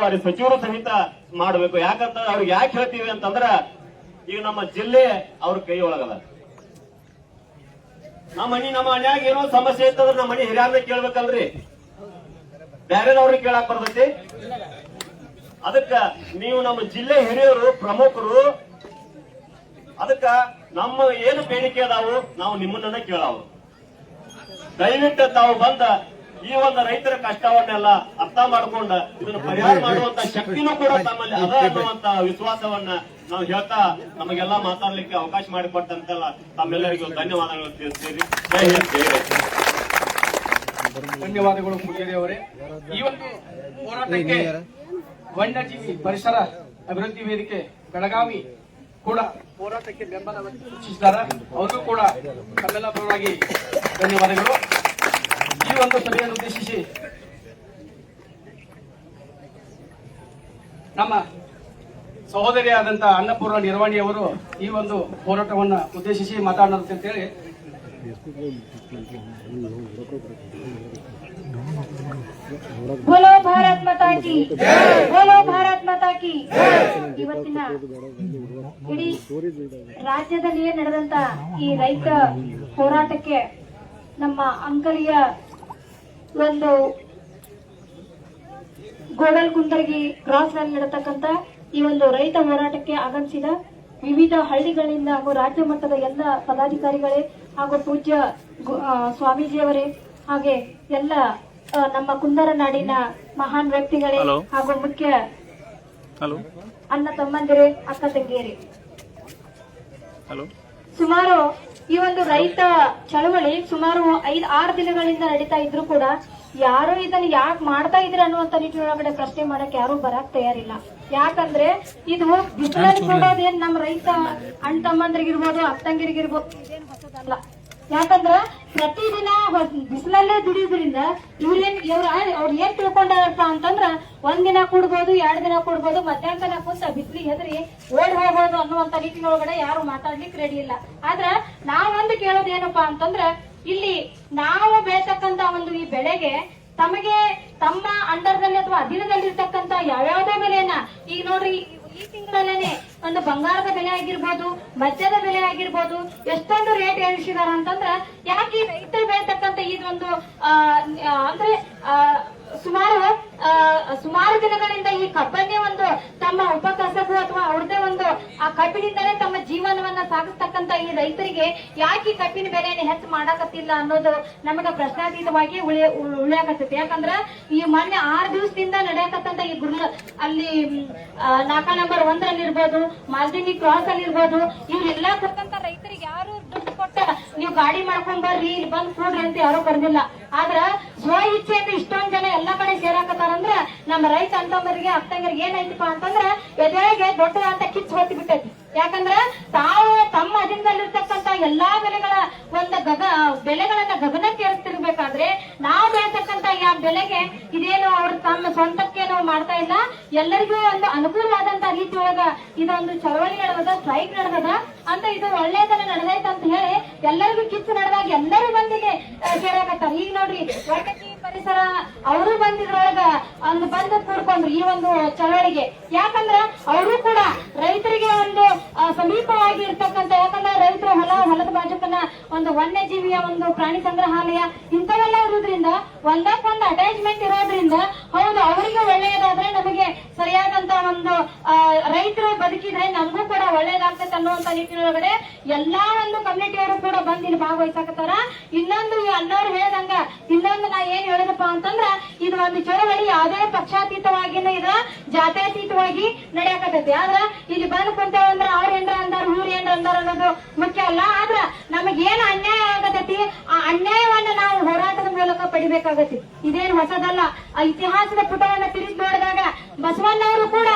ಉಸ್ತುವಾರಿ ಸಚಿವರು ಸಹಿತ ಮಾಡಬೇಕು. ಯಾಕಂತ ಅವ್ರಿಗೆ ಯಾಕೆ ಹೇಳ್ತೀವಿ ಅಂತಂದ್ರ, ಈಗ ನಮ್ಮ ಜಿಲ್ಲೆ ಅವ್ರ ಕೈ ಒಳಗದ. ನಮ್ಮ ಮನಿ, ನಮ್ಮ ಮನ್ಯಾಗ ಏನೋ ಸಮಸ್ಯೆ ಇತ್ತಂದ್ರೆ ನಮ್ಮ ಮನಿ ಹಿರಿಯರ್ನ ಕೇಳ್ಬೇಕಲ್ರಿ. ಬೇರೆದವ್ರಿಗೆ ಕೇಳಾಕ್ ಬರ್ತೈತಿ. ಅದಕ್ಕ ನೀವು ನಮ್ಮ ಜಿಲ್ಲೆ ಹಿರಿಯರು, ಪ್ರಮುಖರು, ಅದಕ್ಕ ನಮ್ಮ ಏನು ಬೇಡಿಕೆ ಅದಾವು ನಾವು ನಿಮ್ಮನ್ನ ಕೇಳಾವು. ದಯವಿಟ್ಟು ತಾವು ಬಂದ ಈ ಒಂದು ರೈತರ ಕಷ್ಟವನ್ನೆಲ್ಲ ಅರ್ಥ ಮಾಡ್ಕೊಂಡ ಇದನ್ನು ಪರಿಹಾರ ಮಾಡುವಂತ ಶಕ್ತಿನೂ ಕೂಡ ತಮ್ಮಲ್ಲಿ ಅದ ಅನ್ನುವಂತ ವಿಶ್ವಾಸವನ್ನ ನಾವು ಹೇಳ್ತಾ ನಮಗೆಲ್ಲ ಮಾತಾಡ್ಲಿಕ್ಕೆ ಅವಕಾಶ ಮಾಡಿಕೊಟ್ಟಂತೆಲ್ಲ ತಮ್ಮೆಲ್ಲರಿಗೂ ಧನ್ಯವಾದಗಳು ತಿಳಿಸ್ತೀರಿ ಜೈ ಹಿಂದ್. ಜೈ ಧನ್ಯವಾದಗಳು ಮುಗಿಯರಿ ಅವರೇ. ಈ ಒಂದು ಹೋರಾಟಕ್ಕೆ ವನ್ಯಜೀವಿ ಪರಿಸರ ಅಭಿವೃದ್ಧಿ ವೇದಿಕೆ ಬೆಳಗಾವಿ ಕೂಡ ಹೋರಾಟಕ್ಕೆ ಬೆಂಬಲವನ್ನು ಸೂಚಿಸಿದ್ದಾರೆ. ಅವ್ರಿಗೂ ಕೂಡ ತಮ್ಮೆಲ್ಲ ಪರವಾಗಿ ಧನ್ಯವಾದಗಳು. ಅಂತ ಸಭೆಯನ್ನು ಉದ್ದೇಶಿಸಿ. ನಮ್ಮ ಸಹೋದರಿಯಾದಂಥ ಅನ್ನಪೂರ್ಣ ನಿರ್ವಾಣಿ ಅವರು ಈ ಒಂದು ಹೋರಾಟವನ್ನು ಉದ್ದೇಶಿಸಿ ಮಾತಾಡೋದಂತೇಳಿ ಬೋಲೋ ಭಾರತ್ ಮಾತಾ ಕಿ, ಬೋಲೋ ಭಾರತ್ ಮಾತಾ ಕಿ. ಇವತ್ತಿನ ಇಡೀ ರಾಜ್ಯದಲ್ಲಿಯೇ ನಡೆದಂತ ಈ ರೈತ ಹೋರಾಟಕ್ಕೆ ನಮ್ಮ ಅಂಕಲಿಯ ಒಂದು ಗೋಡಲ್ ಕುಂದರ್ಗಿ ಕ್ರಾಸ್ನಲ್ಲಿ ನಡತಕ್ಕಂತ ಈ ಒಂದು ರೈತ ಹೋರಾಟಕ್ಕೆ ಆಗಮಿಸಿದ ವಿವಿಧ ಹಳ್ಳಿಗಳಿಂದ ಹಾಗೂ ರಾಜ್ಯ ಮಟ್ಟದ ಎಲ್ಲ ಪದಾಧಿಕಾರಿಗಳೇ ಹಾಗೂ ಪೂಜ್ಯ ಸ್ವಾಮೀಜಿಯವರೇ ಹಾಗೆ ಎಲ್ಲ ನಮ್ಮ ಕುಂದರ ನಾಡಿನ ಮಹಾನ್ ವ್ಯಕ್ತಿಗಳೇ ಹಾಗೂ ಮುಖ್ಯ ಅಣ್ಣ ತಮ್ಮಂದಿರೇ ಅಕ್ಕ ತಂಗಿಯರೇ. ಸುಮಾರು ಈ ಒಂದು ರೈತ ಚಳವಳಿ ಸುಮಾರು ಐದ್ ಆರು ದಿನಗಳಿಂದ ನಡೀತಾ ಇದ್ರು ಕೂಡ ಯಾರು ಇದನ್ನ ಯಾಕೆ ಮಾಡ್ತಾ ಇದ್ರೆ ಅನ್ನುವಂತ ನಿಟ್ಟಿನೊಳಗಡೆ ಪ್ರಶ್ನೆ ಮಾಡಕ್ ಯಾರು ಬರಕ್ ತಯಾರಿಲ್ಲ. ಯಾಕಂದ್ರೆ ಇದು ಬಿಸಿಲಲ್ಲಿ ಕೊಡೋದೇನ್ ನಮ್ಮ ರೈತ ಅಣ್ಣ ತಮ್ಮಂದ್ರಿಗಿರ್ಬೋದು ಅಕ್ಕಂಗಿರಿಗಿರ್ಬೋದು ಇದೇನ್ ಹೊಸದಲ್ಲ. ಯಾಕಂದ್ರ ಪ್ರತಿದಿನ ಬಿಸಿಲಲ್ಲೇ ದುಡಿಯೋದ್ರಿಂದ ಇವ್ರೇನ್ ಇವ್ರ ಅವ್ರು ಏನ್ ತಿಳ್ಕೊಂಡಾರಪ್ಪ ಅಂತಂದ್ರ ಒಂದ್ ದಿನ ಕೂಡ್ಬೋದು, ಎರಡ್ ದಿನ ಕೂಡ್ಬೋದು ಮಧ್ಯಾಹ್ನ ತನಕ ಬಿಸಿಲಿ ಹೆದ್ರಿ ಓಡ್ ಹೋಗ್ಬೋದು ಅನ್ನುವಂತ ರೀತಿಯೊಳಗಡೆ ಯಾರು ಮಾತಾಡ್ಲಿಕ್ಕೆ ರೆಡಿ ಇಲ್ಲ. ಆದ್ರ ನಾವೊಂದು ಕೇಳೋದು ಏನಪ್ಪಾ ಅಂತಂದ್ರ ಇಲ್ಲಿ ನಾವು ಬೆಳೆತಕ್ಕಂತ ಒಂದು ಈ ಬೆಳೆಗೆ ತಮಗೆ ತಮ್ಮ ಅಂಡರ್ದಲ್ಲಿ ಅಥವಾ ಅಧೀನದಲ್ಲಿರ್ತಕ್ಕಂತ ಯಾವ್ಯಾವ್ದೇ ಬೆಲೆಯನ್ನ ಈಗ ನೋಡ್ರಿ ಈ- ತಿಂಗಳಲ್ಲಿ ಒಂದು ಬಂಗಾರದ ಬೆಲೆ ಆಗಿರ್ಬೋದು, ಮದ್ಯದ ಬೆಲೆ ಆಗಿರ್ಬೋದು, ಎಷ್ಟೊಂದು ರೇಟ್ ಏರಿಸಿದಾರ ಅಂತಂದ್ರ, ಯಾಕೆ ರೈತರು ಬೆಳೆತಕ್ಕಂತ ಇದೊಂದು ಅಂದ್ರೆ ಸುಮಾರು ಸುಮಾರು ದಿನಗಳಿಂದ ಈ ಕಬ್ಬನ್ನೇ ಒಂದು ತಮ್ಮ ಉಪಕಸಬು ಅಥವಾ ಅವ್ರದೇ ಒಂದು, ಆ ಕಬ್ಬಿನಿಂದಲೇ ತಮ್ಮ ಜೀವನವನ್ನ ಸಾಗಿಸ್ತಕ್ಕಂತ ಈ ರೈತರಿಗೆ ಯಾಕೆ ಕಬ್ಬಿನ ಬೆಲೆಯನ್ನು ಹೆಚ್ಚು ಮಾಡಕತ್ತಿಲ್ಲ ಅನ್ನೋದು ನಮಗ ಪ್ರಶ್ನಾತೀತವಾಗಿ ಉಳಿಯ ಉಳಿಯಾಕತ್ತೈತಿ. ಯಾಕಂದ್ರ ಈ ಮೊನ್ನೆ ಆರು ದಿವಸದಿಂದ ನಡೆಯಕತ್ತಂತ ಈ ಗುರು ಅಲ್ಲಿ ನಾಕ ನಂಬರ್ ಒಂದ್ರಲ್ಲಿ ಇರ್ಬೋದು, ಮಾಲ್ದಿನಿ ಕ್ರಾಸ್ ಅಲ್ಲಿ ಇರ್ಬೋದು, ಇವ್ರೆಲ್ಲ ಕೊಟ್ಟಂತ ರೈತರಿಗೆ ಯಾರು ದುಡ್ಡು ಕೊಟ್ಟ, ನೀವು ಗಾಡಿ ಮಾಡ್ಕೊಂಡ್ ಬರ್ರಿ, ಇಲ್ಲಿ ಬಂದ್ ಕೂಡ್ರಿ ಅಂತ ಯಾರು ಕರೆದಿಲ್ಲ ಆದ್ರ ಸ್ವ ಇಚ್ಛೆಯಿಂದ ಇಷ್ಟೊಂದ್ ಜನ ಎಲ್ಲಾ ಕಡೆ ಸೇರಾಕತ್ತಾರಂದ್ರ ನಮ್ಮ ರೈತ ಅಂತಂದ್ರಿಗೆ ಅತ್ತಂಗರಿಗೆ ಏನಾಯ್ತಪ್ಪ ಅಂತಂದ್ರ ಎದೆಗೆ ದೊಡ್ಡದಂತ ಕಿಚ್ಚು ಹೊತ್ತಿ ಬಿಟ್ಟೈತಿ. ಯಾಕಂದ್ರ ತಾವು ತಮ್ಮ ಅಧೀನದಲ್ಲಿರ್ತಕ್ಕಂತ ಎಲ್ಲಾ ಬೆಲೆಗಳ ಒಂದು ಗಗ, ಬೆಲೆಗಳನ್ನ ಗಗನಕ್ಕೆ ಏರಿಸ್ತಿರ್ಬೇಕಾದ್ರೆ ನಾವು ಬೆಳೆತಕ್ಕಂತ ಯಾವ ಬೆಲೆಗೆ ಇದೇನು ಅವ್ರ ತಮ್ಮ ಸ್ವಂತಕ್ಕೇನು ಮಾಡ್ತಾ ಇಲ್ಲ, ಎಲ್ಲರಿಗೂ ಒಂದು ಅನುಕೂಲವಾದಂತ ರೀತಿ ಒಳಗ ಇದೊಂದು ಚಳವಳಿ ನಡೆದದ ಸ್ಟ್ರೈಕ್ ನಡೆದದ ಅಂತ ಇದು ಒಳ್ಳೇದನ್ನ ನಡೆದೈತಂತ ಹೇಳಿ ಎಲ್ಲರಿಗೂ ಕಿಚ್ಚು ನಡೆದಾಗ ಎಲ್ಲರೂ ಬಂದಿಗೆ ಸೇರಾಕತ್ತಾರ. ಈಗ ನೋಡ್ರಿ ವೈದ್ಯಕೀಯ ಪರಿಸರ, ಅವರು ಬಂದಿದ್ರೊಳಗ ಒಂದು ಬಂದು ಕೂಡ್ಕೊಂಡ್ರು ಈ ಒಂದು ಚಳವಳಿಗೆ. ಯಾಕಂದ್ರ ಅವರು ಕೂಡ ರೈತರಿಗೆ ಒಂದು ಸಮೀಪವಾಗಿ ಇರ್ತಕ್ಕಂತ ಯಾಕಂದ್ರೆ ರೈತರ ಹೊಲ, ಹೊಲದ ಬಾಜುಕನ ಒಂದು ವನ್ಯಜೀವಿಯ ಒಂದು ಪ್ರಾಣಿ ಸಂಗ್ರಹಾಲಯ, ಇಂಥವೆಲ್ಲ ಇರೋದ್ರಿಂದ, ಒಂದಕ್ಕೊಂದು ಅಟ್ಯಾಚ್ಮೆಂಟ್ ಇರೋದ್ರಿಂದ, ಹೌದು, ಅವರಿಗೆ ಒಳ್ಳೆಯದಾದ್ರೆ ನಮಗೆ ಸರಿಯಾದಂತ ಒಂದು ರೈತರು ಬದುಕಿದ್ರೆ ನಮಗೂ ಕೂಡ ಒಳ್ಳೇದಾಗ್ತದೆ ಅನ್ನುವಂತ ನಿಟ್ಟಿನೊಳಗಡೆ ಎಲ್ಲಾ ಒಂದು ಬಂದು ಇಲ್ಲಿ ಭಾಗವಹಿಸಕತ್ತಾರ ಇನ್ನೊಂದು ಅಣ್ಣವ್ರು ಹೇಳ್ದಂಗ, ಇನ್ನೊಂದು ನಾ ಏನ್ ಹೇಳಿದಪ್ಪ ಅಂತಂದ್ರ, ಇದು ಒಂದು ಚಳವಳಿ ಯಾವುದೇ ಪಕ್ಷಾತೀತವಾಗಿ ಇದ, ಜಾತ್ಯತೀತವಾಗಿ ನಡೆಯಕತ್ತೈತಿ. ಆದ್ರ ಇಲ್ಲಿ ಬಂದು ಕುಂತೇವಂದ್ರ ಅವ್ರ ಏನ್ರ ಅಂದಾರ ಇವ್ರ ಏನ್ರ ಅಂದಾರ ಅನ್ನೋದು ಮುಖ್ಯ ಅಲ್ಲ. ಆದ್ರ ನಮಗೇನ್ ಅನ್ಯಾಯ ಆಗತೈತಿ? ಆ ಅನ್ಯಾಯವನ್ನ ನಾವು ಹೋರಾಟದ ಮೂಲಕ ಪಡಿಬೇಕಾಗತ್ತಿ. ಇದೇನ್ ಹೊಸದಲ್ಲ. ಆ ಇತಿಹಾಸದ ಪುಟವನ್ನ ತಿರುಗಿ ನೋಡಿದಾಗ ಬಸವಣ್ಣವರು ಕೂಡ